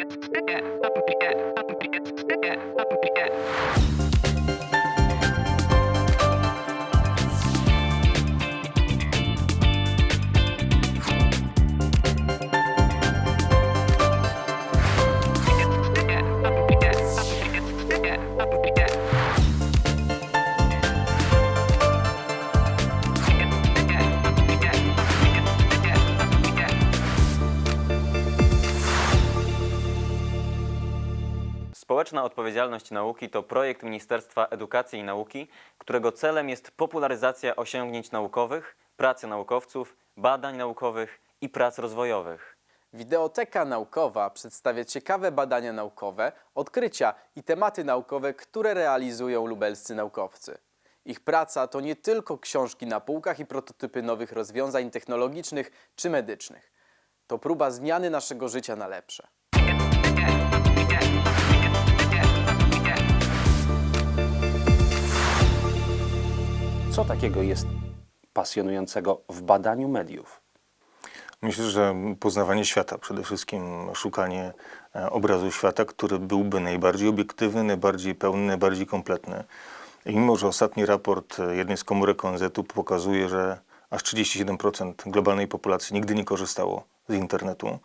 Yeah. Społeczna odpowiedzialność nauki to projekt Ministerstwa Edukacji i Nauki, którego celem jest popularyzacja osiągnięć naukowych, pracy naukowców, badań naukowych i prac rozwojowych. Wideoteka Naukowa przedstawia ciekawe badania naukowe, odkrycia i tematy naukowe, które realizują lubelscy naukowcy. Ich praca to nie tylko książki na półkach i prototypy nowych rozwiązań technologicznych czy medycznych. To próba zmiany naszego życia na lepsze. Co takiego jest pasjonującego w badaniu mediów? Myślę, że poznawanie świata, przede wszystkim szukanie e, obrazu świata, który byłby najbardziej obiektywny, najbardziej pełny, najbardziej kompletny. I mimo, że ostatni raport e, jednej z komórek ONZ-u pokazuje, że aż 37% globalnej populacji nigdy nie korzystało z internetu,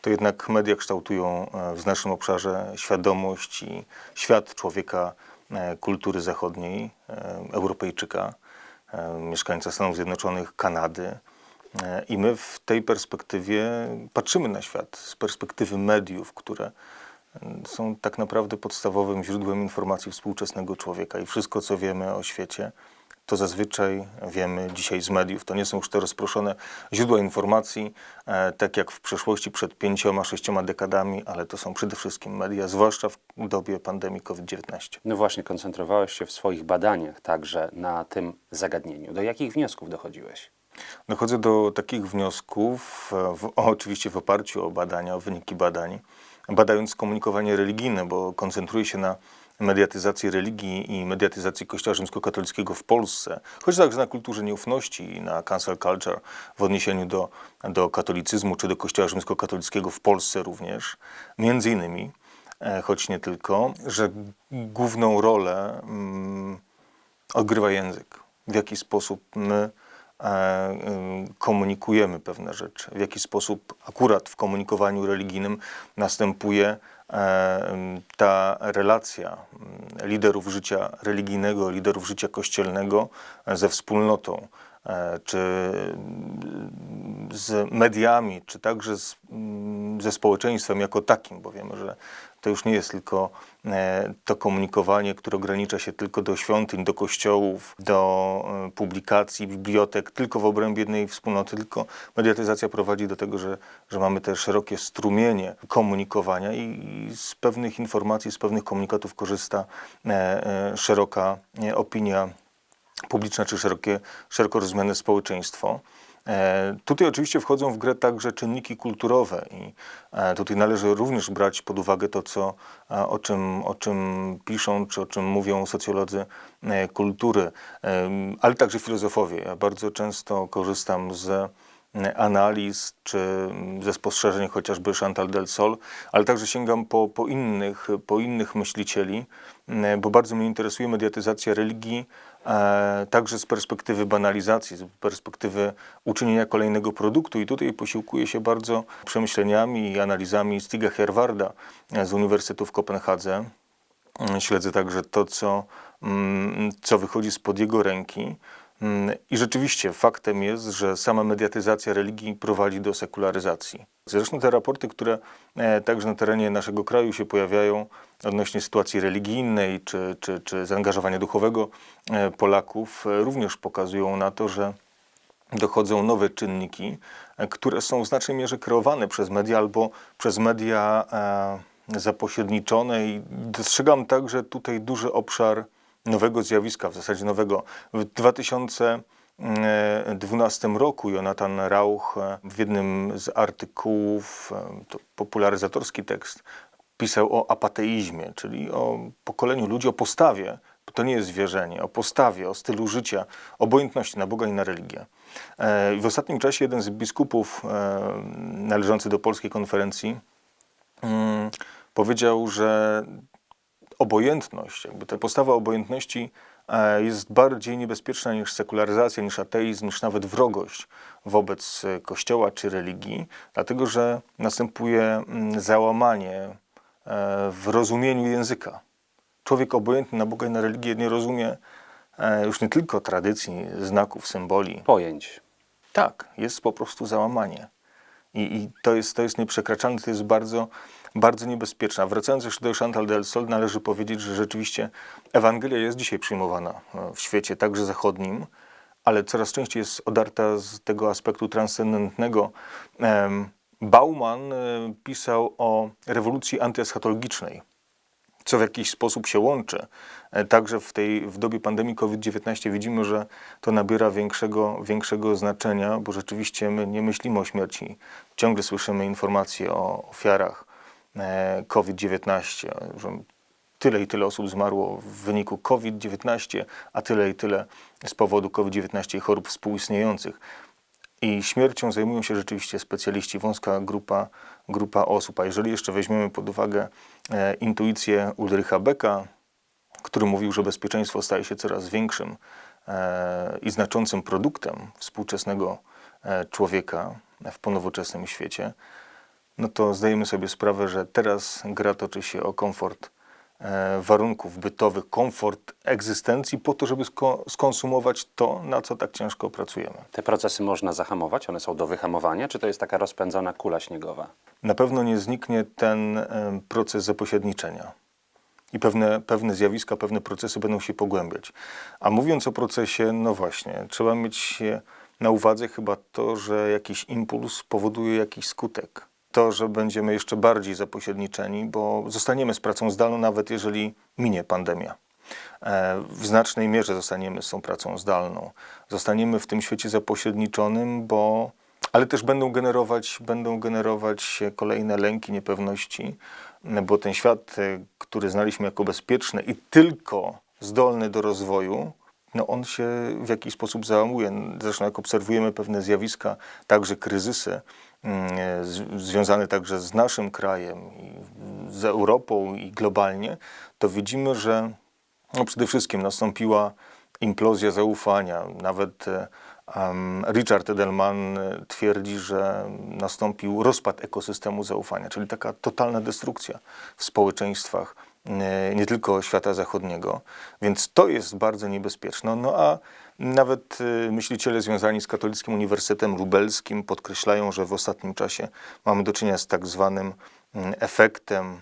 to jednak media kształtują e, w znacznym obszarze świadomość i świat człowieka kultury zachodniej, Europejczyka, mieszkańca Stanów Zjednoczonych, Kanady. E, I my w tej perspektywie patrzymy na świat z perspektywy mediów, które mm, są tak naprawdę podstawowym źródłem informacji współczesnego człowieka. I wszystko, co wiemy o świecie, to zazwyczaj wiemy dzisiaj z mediów. To nie są już te rozproszone źródła informacji, e, tak jak w przeszłości przed pięcioma, sześcioma dekadami, ale to są przede wszystkim media, zwłaszcza w dobie pandemii COVID-19. No właśnie, koncentrowałeś się w swoich badaniach także na tym zagadnieniu. Do jakich wniosków dochodziłeś? Dochodzę do takich wniosków, e, w, oczywiście w oparciu o badania, o wyniki badań, badając skomunikowanie religijne, bo koncentruję się na mediatyzacji religii i mediatyzacji Kościoła rzymskokatolickiego w Polsce, choć także na kulturze nieufności i na cancel culture w odniesieniu do, do katolicyzmu czy do Kościoła rzymskokatolickiego w Polsce również. Między innymi, e, choć nie tylko, że główną rolę mm, odgrywa język. W jaki sposób my e, y, komunikujemy pewne rzeczy, w jaki sposób akurat w komunikowaniu religijnym następuje e, ta relacja liderów życia religijnego, liderów życia kościelnego e, ze wspólnotą, e, czy z mediami, czy także z, ze społeczeństwem jako takim, bo wiemy, że to już nie jest tylko e, to komunikowanie, które ogranicza się tylko do świątyń, do kościołów, do e, publikacji, bibliotek, tylko w obrębie jednej wspólnoty, tylko mediatyzacja prowadzi do tego, że, że mamy te szerokie strumienie komunikowania i, z pewnych informacji, z pewnych komunikatów korzysta e, szeroka opinia publiczna czy szerokie, szeroko rozumiane społeczeństwo. E, Tutaj oczywiście wchodzą w grę także czynniki kulturowe i e, tutaj należy również brać pod uwagę to, co, e, o, czym, o czym piszą czy o czym mówią socjolodzy kultury, ale także filozofowie. Ja bardzo często korzystam z analiz czy ze spostrzeżeń chociażby Chantal del Sol, ale także sięgam po, po, innych, po innych myślicieli, bo bardzo mnie interesuje mediatyzacja religii, także z perspektywy banalizacji, z perspektywy uczynienia kolejnego produktu. I tutaj posiłkuję się bardzo przemyśleniami i analizami Stiga Herwarda e, z Uniwersytetu w Kopenhadze. Mm, Śledzę także to, co, mm, co wychodzi spod jego ręki. Mm, I rzeczywiście faktem jest, że sama mediatyzacja religii prowadzi do sekularyzacji. Zresztą te raporty, które e, także na terenie naszego kraju się pojawiają odnośnie sytuacji religijnej czy, czy, czy zaangażowania duchowego e, Polaków, e, również pokazują na to, że dochodzą nowe czynniki, e, które są w znacznej mierze kreowane przez media albo przez media zapośredniczone i dostrzegam także tutaj duży obszar nowego zjawiska, w zasadzie nowego. W 2012 roku Jonathan Rauch w jednym z artykułów, to popularyzatorski tekst, pisał o apateizmie, czyli o pokoleniu ludzi, o postawie, bo to nie jest wierzenie, o postawie, o stylu życia, obojętności na Boga i na religię. E, W ostatnim czasie jeden z biskupów e, należący do polskiej konferencji mm, powiedział, że obojętność, jakby ta postawa obojętności e, jest bardziej niebezpieczna niż sekularyzacja, niż ateizm, niż nawet wrogość wobec Kościoła czy religii, dlatego że następuje mm, załamanie w rozumieniu języka. Człowiek obojętny na Boga i na religię nie rozumie e, już nie tylko tradycji, znaków, symboli, Pojęć. tak, jest po prostu załamanie. I, i to, jest, to jest nieprzekraczalne, to jest bardzo, bardzo niebezpieczne. Wracając jeszcze do Chantal del Sol, należy powiedzieć, że rzeczywiście Ewangelia jest dzisiaj przyjmowana e, w świecie, także zachodnim, ale coraz częściej jest odarta z tego aspektu transcendentnego. Em, Bauman e, pisał o rewolucji antyeschatologicznej co w jakiś sposób się łączy. E, Także w tej w dobie pandemii COVID-19 widzimy, że to nabiera większego, większego znaczenia, bo rzeczywiście my nie myślimy o śmierci. Ciągle słyszymy informacje o ofiarach e, COVID-19, że tyle i tyle osób zmarło w wyniku COVID-19, a tyle i tyle z powodu COVID-19 i chorób współistniejących. I śmiercią zajmują się rzeczywiście specjaliści, wąska grupa, grupa osób. A jeżeli jeszcze weźmiemy pod uwagę e, intuicję Ulrycha Becka, który mówił, że bezpieczeństwo staje się coraz większym e, i znaczącym produktem współczesnego e, człowieka w ponowoczesnym świecie, no to zdajemy sobie sprawę, że teraz gra toczy się o komfort warunków bytowych, komfort egzystencji po to, żeby sko- skonsumować to, na co tak ciężko pracujemy. Te procesy można zahamować, one są do wyhamowania, czy to jest taka rozpędzona kula śniegowa? na pewno nie zniknie ten proces zapośredniczenia. I pewne, pewne zjawiska, pewne procesy będą się pogłębiać. A mówiąc o procesie, no właśnie, trzeba mieć e, na uwadze chyba to, że jakiś impuls powoduje jakiś skutek. To, że będziemy jeszcze bardziej zapośredniczeni, bo zostaniemy z pracą zdalną, nawet jeżeli minie pandemia. E, W znacznej mierze zostaniemy z tą pracą zdalną. Zostaniemy w tym świecie zapośredniczonym, bo ale też będą generować, będą generować kolejne lęki, niepewności, bo ten świat, e, który znaliśmy jako bezpieczny i tylko zdolny do rozwoju, no on się w jakiś sposób załamuje. Zresztą jak obserwujemy pewne zjawiska, także kryzysy, mm, e, z- związane także z naszym krajem, z Europą i globalnie, to widzimy, że no przede wszystkim nastąpiła implozja zaufania. Nawet em, Richard Edelman e, twierdzi, że nastąpił rozpad ekosystemu zaufania, czyli taka totalna destrukcja w społeczeństwach nie tylko świata zachodniego. Więc to jest bardzo niebezpieczne. No a nawet e, myśliciele związani z Katolickim Uniwersytetem Lubelskim podkreślają, że w ostatnim czasie mamy do czynienia z tak zwanym mm, efektem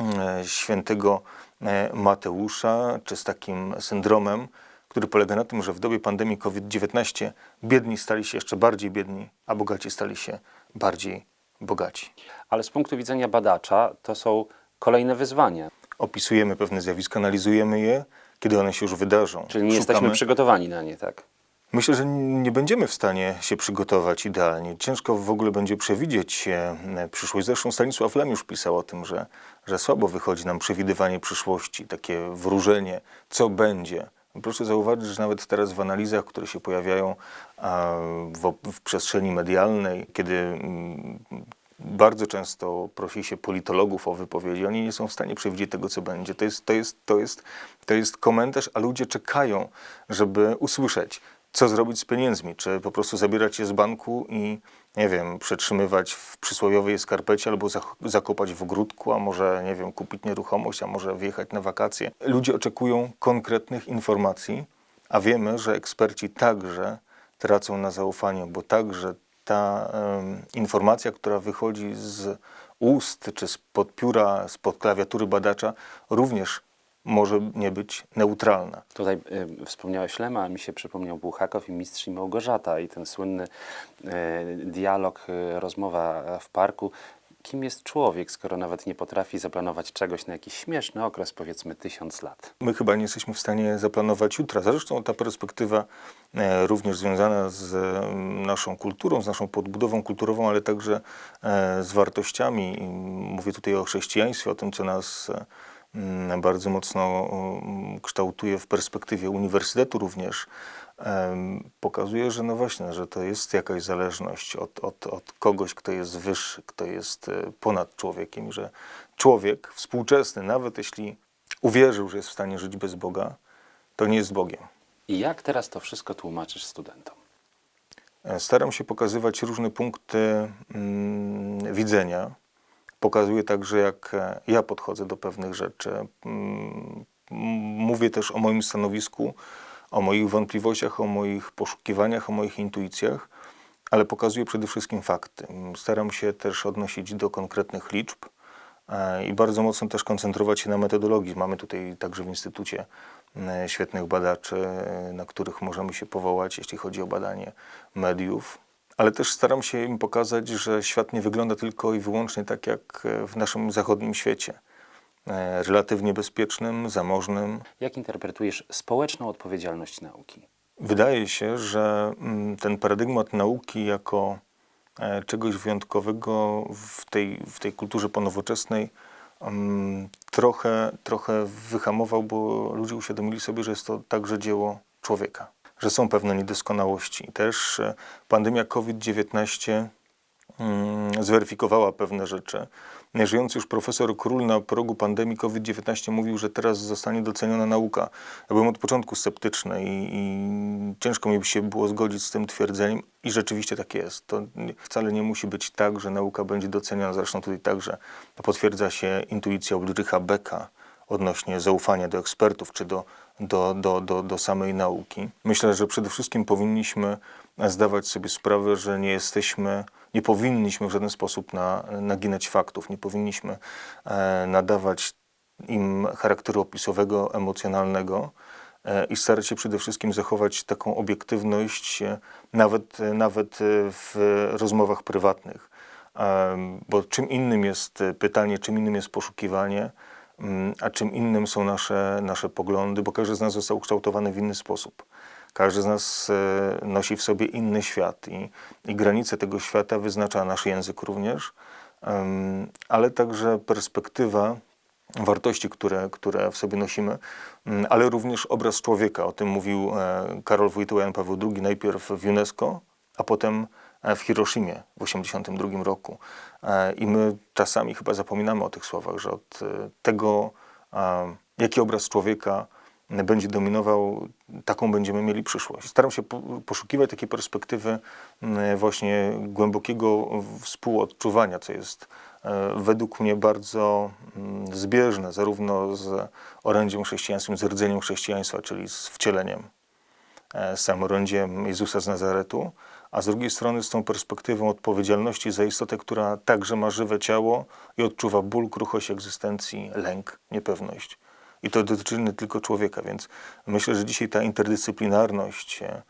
e, świętego e, Mateusza, czy z takim syndromem, który polega na tym, że w dobie pandemii COVID-19 biedni stali się jeszcze bardziej biedni, a bogaci stali się bardziej bogaci. Ale z punktu widzenia badacza to są kolejne wyzwania, Opisujemy pewne zjawiska, analizujemy je, kiedy one się już wydarzą. czyli nie jesteśmy Szukamy- przygotowani na nie, tak? Myślę, że nie będziemy w stanie się przygotować idealnie. Ciężko w ogóle będzie przewidzieć e, przyszłość. Zresztą Stanisław Lem już pisał o tym, że, że słabo wychodzi nam przewidywanie przyszłości, takie wróżenie, co będzie. Proszę zauważyć, że nawet teraz w analizach, które się pojawiają w, w przestrzeni medialnej, kiedy mm, bardzo często prosi się politologów o wypowiedzi, oni nie są w stanie przewidzieć tego, co będzie. To jest, to jest, to jest, to jest komentarz, a ludzie czekają, żeby usłyszeć, co zrobić z pieniędzmi. Czy po prostu zabierać je z banku i, nie wiem, przetrzymywać w przysłowiowej skarpecie albo zak- zakopać w ogródku, a może, nie wiem, kupić nieruchomość, a może wyjechać na wakacje. Ludzie oczekują konkretnych informacji, a wiemy, że eksperci także tracą na zaufaniu, bo także ta informacja, która wychodzi z ust czy spod pióra, spod klawiatury badacza, również może nie być neutralna. Tutaj y, wspomniałeś Lema, a mi się przypomniał Buchakow i Mistrz i Małgorzata i ten słynny y, dialog, y, rozmowa w parku. Kim jest człowiek, skoro nawet nie potrafi zaplanować czegoś na jakiś śmieszny okres, powiedzmy tysiąc lat? My chyba nie jesteśmy w stanie zaplanować jutra. Zresztą ta perspektywa e, również związana z mm, naszą kulturą, z naszą podbudową kulturową, ale także e, z wartościami. Mówię tutaj o chrześcijaństwie, o tym, co nas e, mm, bardzo mocno mm, kształtuje w perspektywie uniwersytetu również. Pokazuje, że no właśnie, że to jest jakaś zależność od, od, od kogoś, kto jest wyższy, kto jest e, ponad człowiekiem, że człowiek współczesny, nawet jeśli uwierzył, że jest w stanie żyć bez Boga, to nie jest Bogiem. I jak teraz to wszystko tłumaczysz studentom? E, Staram się pokazywać różne punkty mm, widzenia. Pokazuję także, jak e, ja podchodzę do pewnych rzeczy. Mm, Mówię też o moim stanowisku, o moich wątpliwościach, o moich poszukiwaniach, o moich intuicjach, ale pokazuję przede wszystkim fakty. Staram się też odnosić do konkretnych liczb e, i bardzo mocno też koncentrować się na metodologii. Mamy tutaj także w Instytucie świetnych badaczy, na których możemy się powołać, jeśli chodzi o badanie mediów. Ale też staram się im pokazać, że świat nie wygląda tylko i wyłącznie tak jak w naszym zachodnim świecie. E, Relatywnie bezpiecznym, zamożnym, Jak interpretujesz społeczną odpowiedzialność nauki? Wydaje się, że mm, ten paradygmat nauki jako e, czegoś wyjątkowego w tej, w tej kulturze ponowoczesnej mm, trochę, trochę wyhamował, bo ludzie uświadomili sobie, że jest to także dzieło człowieka, że są pewne niedoskonałości. Też e, pandemia COVID-19 mm, zweryfikowała pewne rzeczy. Żyjący już profesor Król na progu pandemii COVID-19 mówił, że teraz zostanie doceniona nauka. Ja byłem od początku sceptyczny i, i ciężko mi by się było zgodzić z tym twierdzeniem i rzeczywiście tak jest. To wcale nie musi być tak, że nauka będzie doceniona. Zresztą tutaj także potwierdza się intuicja Ulricha Becka odnośnie zaufania do ekspertów czy do, do, do, do, do samej nauki. Myślę, że przede wszystkim powinniśmy zdawać sobie sprawę, że nie jesteśmy, nie powinniśmy w żaden sposób na, naginać faktów, nie powinniśmy e, nadawać im charakteru opisowego, emocjonalnego e, i starać się przede wszystkim zachować taką obiektywność, e, nawet, nawet w rozmowach prywatnych. Bo czym innym jest pytanie, czym innym jest poszukiwanie, mm, a czym innym są nasze, nasze poglądy, bo każdy z nas został ukształtowany w inny sposób. Każdy z nas e, nosi w sobie inny świat i, i granice tego świata wyznacza nasz język również, ale także perspektywa wartości, które, które w sobie nosimy, mm, ale również obraz człowieka. O tym mówił e, Karol Wojtyła Jan Paweł II najpierw w UNESCO, a potem e, w Hiroshimie w 1982 roku. I my czasami chyba zapominamy o tych słowach, że od tego, jaki obraz człowieka będzie dominował, taką będziemy mieli przyszłość. Staram się po- poszukiwać takiej perspektywy m, właśnie głębokiego współodczuwania, co jest e, według mnie bardzo mm, zbieżne zarówno z orędziem chrześcijańskim, z rdzeniem chrześcijaństwa, czyli z wcieleniem, e, z samorządziem Jezusa z Nazaretu, a z drugiej strony z tą perspektywą odpowiedzialności za istotę, która także ma żywe ciało i odczuwa ból, kruchość egzystencji, lęk, niepewność. I to dotyczy nie tylko człowieka, więc myślę, że dzisiaj ta interdyscyplinarność e,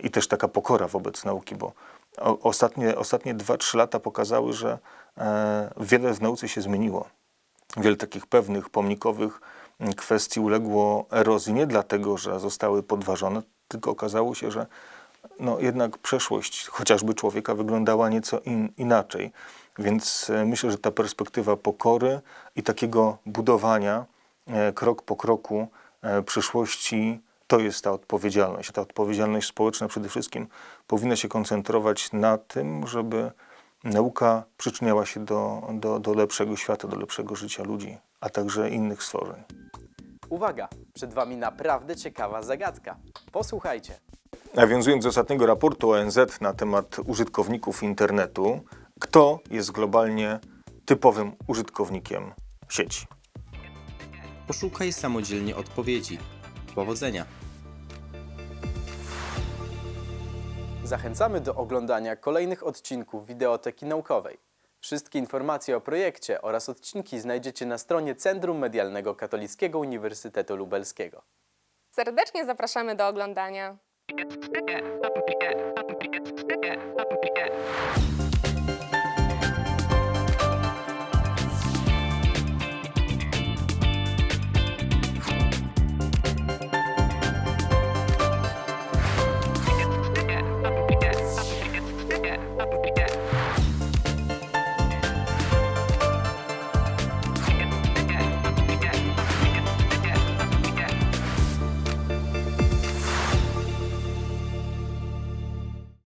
i też taka pokora wobec nauki, bo ostatnie, ostatnie 2-3 lata pokazały, że e, wiele w nauce się zmieniło. Wiele takich pewnych, pomnikowych kwestii uległo erozji nie dlatego, że zostały podważone, tylko okazało się, że no, jednak przeszłość chociażby człowieka wyglądała nieco in, inaczej. Więc e, myślę, że ta perspektywa pokory i takiego budowania krok po kroku e, przyszłości to jest ta odpowiedzialność. Ta odpowiedzialność społeczna przede wszystkim powinna się koncentrować na tym, żeby nauka przyczyniała się do, do, do lepszego świata, do lepszego życia ludzi, a także innych stworzeń. Uwaga, przed Wami naprawdę ciekawa zagadka. Posłuchajcie. Nawiązując do ostatniego raportu ONZ na temat użytkowników internetu, kto jest globalnie typowym użytkownikiem sieci? Poszukaj samodzielnie odpowiedzi. Powodzenia! Zachęcamy do oglądania kolejnych odcinków Wideoteki Naukowej. Wszystkie informacje o projekcie oraz odcinki znajdziecie na stronie Centrum Medialnego Katolickiego Uniwersytetu Lubelskiego. Serdecznie zapraszamy do oglądania.